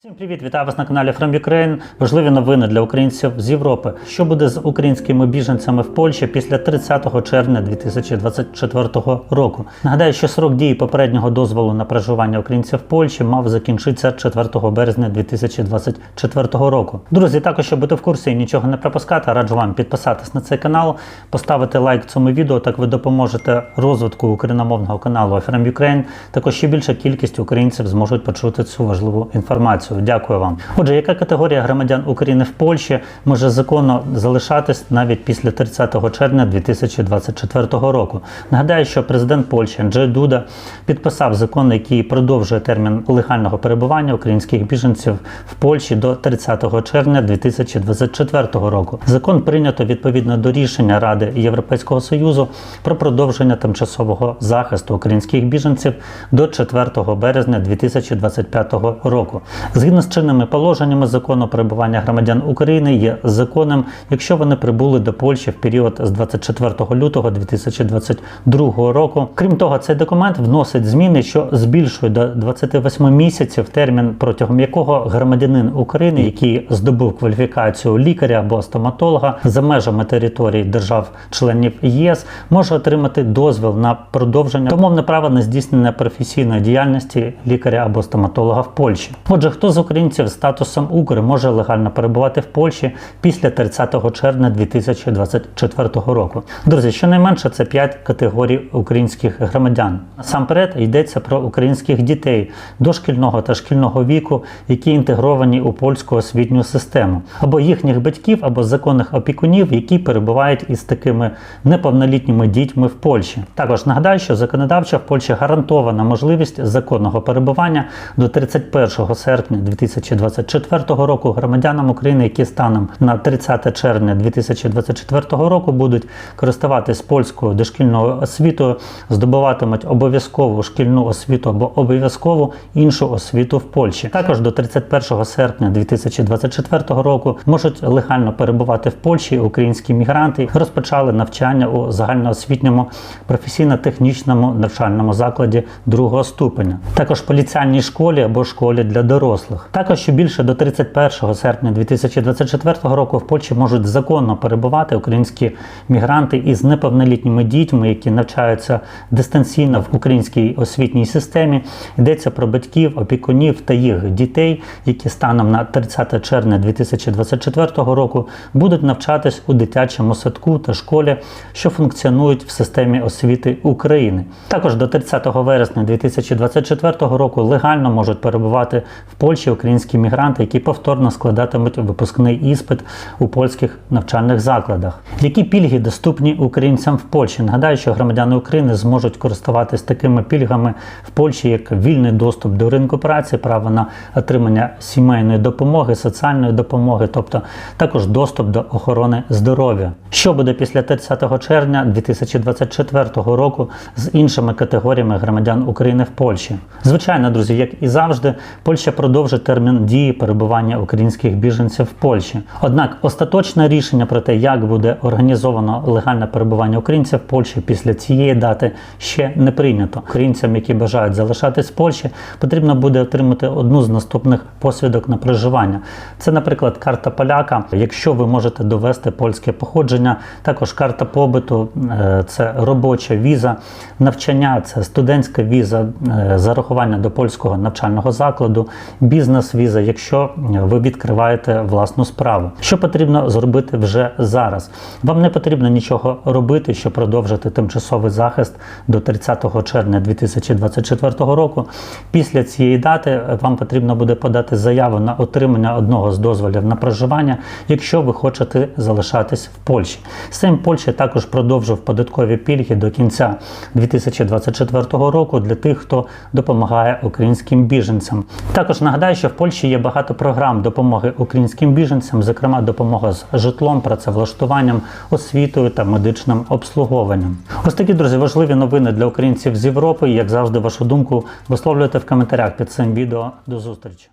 Всім привіт, вітаю вас на каналі From Ukraine. Важливі новини для українців з Європи. Що буде з українськими біженцями в Польщі після 30 червня 2024 року? Нагадаю, що срок дії попереднього дозволу на проживання українців в Польщі мав закінчитися 4 березня 2024 року. Друзі, також щоб бути в курсі і нічого не пропускати, раджу вам підписатись на цей канал, поставити лайк цьому відео. Так ви допоможете розвитку україномовного каналу From Ukraine. Також ще більша кількість українців зможуть почути цю важливу інформацію. Дякую вам. Отже, яка категорія громадян України в Польщі може законно залишатись навіть після 30 червня 2024 року? Нагадаю, що президент Польщі Анджей Дуда підписав закон, який продовжує термін легального перебування українських біженців в Польщі до 30 червня 2024 року. Закон прийнято відповідно до рішення Ради Європейського Союзу про продовження тимчасового захисту українських біженців до 4 березня 2025 року. Згідно з чинними положеннями закону перебування громадян України є законним, якщо вони прибули до Польщі в період з 24 лютого 2022 року. Крім того, цей документ вносить зміни, що збільшує до 28 місяців термін, протягом якого громадянин України, який здобув кваліфікацію лікаря або стоматолога за межами території держав-членів ЄС, може отримати дозвіл на продовження умовне право на здійснення професійної діяльності лікаря або стоматолога в Польщі. Отже, хто з українців з статусом Укр може легально перебувати в Польщі після 30 червня 2024 року? Друзі, щонайменше це 5 категорій українських громадян. Насамперед йдеться про українських дітей дошкільного та шкільного віку, які інтегровані у польську освітню систему, або їхніх батьків, або законних опікунів, які перебувають із такими неповнолітніми дітьми в Польщі. Також нагадаю, що законодавчо в Польщі гарантована можливість законного перебування до 31 серпня 2024 року громадянам України, які станом на 30 червня 2024 року будуть користуватись польською дошкільною освітою, здобуватимуть обов'язкову шкільну освіту або обов'язкову іншу освіту в Польщі. Також до 31 серпня 2024 року можуть легально перебувати в Польщі українські мігранти, розпочали навчання у загальноосвітньому професійно-технічному навчальному закладі другого ступеня. Також поліціальній школі або школі для дорослих. Також що більше до 31 серпня 2024 року в Польщі можуть законно перебувати українські мігранти із неповнолітніми дітьми, які навчаються дистанційно в українській освітній системі. Йдеться про батьків, опікунів та їх дітей, які станом на 30 червня 2024 року будуть навчатись у дитячому садку та школі, що функціонують в системі освіти України. Також до 30 вересня 2024 року легально можуть перебувати в Польщі українські мігранти, які повторно складатимуть випускний іспит у польських навчальних закладах. Які пільги доступні українцям в Польщі? Нагадаю, що громадяни України зможуть користуватись такими пільгами в Польщі, як вільний доступ до ринку праці, право на отримання сімейної допомоги, соціальної допомоги, тобто також доступ до охорони здоров'я. Що буде після 30 червня 2024 року з іншими категоріями громадян України в Польщі? Звичайно, друзі, як і завжди, Польща продовжить термін дії перебування українських біженців в Польщі. Однак остаточне рішення про те, як буде організовано легальне перебування українців в Польщі після цієї дати, ще не прийнято. Українцям, які бажають залишатись в Польщі, потрібно буде отримати одну з наступних посвідок на проживання. Це, наприклад, карта поляка. Якщо ви можете довести польське походження, також карта побиту, е, це робоча віза, навчання, це студентська віза, е, зарахування до польського навчального закладу, бізнес-віза, якщо ви відкриваєте власну справу. Що потрібно зробити вже зараз? Вам не потрібно нічого робити, щоб продовжити тимчасовий захист до 30 червня 2024 року. Після цієї дати вам потрібно буде подати заяву на отримання одного з дозволів на проживання, якщо ви хочете залишатись в Польщі. Сейм Польщі також продовжив податкові пільги до кінця 2024 року для тих, хто допомагає українським біженцям. Також нагадаю, що в Польщі є багато програм допомоги українським біженцям, зокрема допомога з житлом, працевлаштуванням, освітою та медичним обслуговуванням. Ось такі друзі важливі новини для українців з Європи. Як завжди, вашу думку висловлюйте в коментарях під цим відео. До зустрічі.